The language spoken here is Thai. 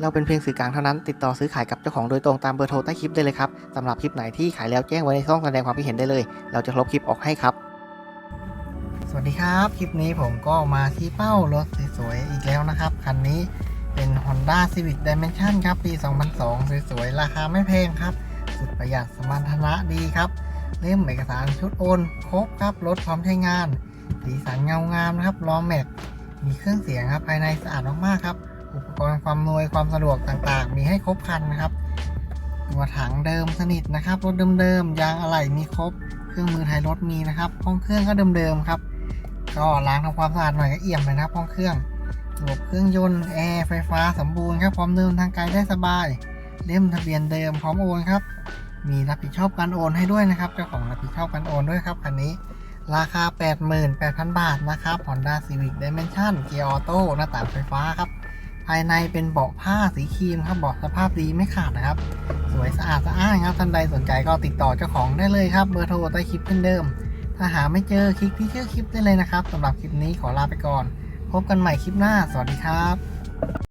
เราเป็นเพียงสื่อกลางเท่านั้น ติดต่อซื้อขายกับเจ้าของโดยตรงตามเบอร์โทรใต้คลิปได้เลยครับสำหรับคลิปไหนที่ขายแล้วแจ้งไว้ในช่องแสดงความคิดเห็นได้เลย เราจะลบคลิปออกให้ครับ สวัสดีครับ คลิปนี้ผมก็มาที่เป้ารถสวยๆอีกแล้วนะครับ คันนี้เป็น Honda Civic Dimension ครับ ปี 2002 สวยๆ ราคาไม่แพงครับ สุดประหยัดสมรรถนะดีครับ เล่มเอกสารชุดโอน ครบครับ รถพร้อมใช้งาน สีสันเงางามนะครับล้อแม็กมีเครื่องเสียงครับ ภายในสะอาดมากๆครับ อุปกรณ์ความนวยความสะดวกต่างๆ มีให้ครบครันนะครับตัวถังเดิมสนิทนะครับ รถเดิมๆยางอะไหล่มีครบ เครื่องมือไทยรถมีนะครับ ห้องเครื่องก็เดิมๆครับ ก็ล้างทำความสะอาดหน่อยก็เอี่ยมเลยนะครับ ห้องเครื่องระบบเครื่องยนต์แอร์ไฟฟ้าสมบูรณ์ครับพร้อมเดินทางไกลได้สบายเล่มทะเบียนเดิมพร้อมโอนครับ มีรับผิดชอบการโอนให้ด้วยนะครับ เจ้าของรับผิดชอบการโอนด้วยครับคันนี้ ราคา 88,000 บาทนะครับ Honda Civic Dimension เกียร์ออโต้หน้าต่างไฟฟ้าครับ ภายในเป็นเบาะผ้าสีครีมครับเบาะสภาพดีไม่ขาดนะครับ สวยสะอาดสะอ้านครับท่านใดสนใจก็ติดต่อเจ้าของได้เลยครับเบอร์โทรใต้คลิปเช่นเดิม ถ้าหาไม่เจอคลิกที่ชื่อคลิปได้เลยนะครับสำหรับคลิปนี้ขอลาไปก่อน พบกันใหม่คลิปหน้า สวัสดีครับ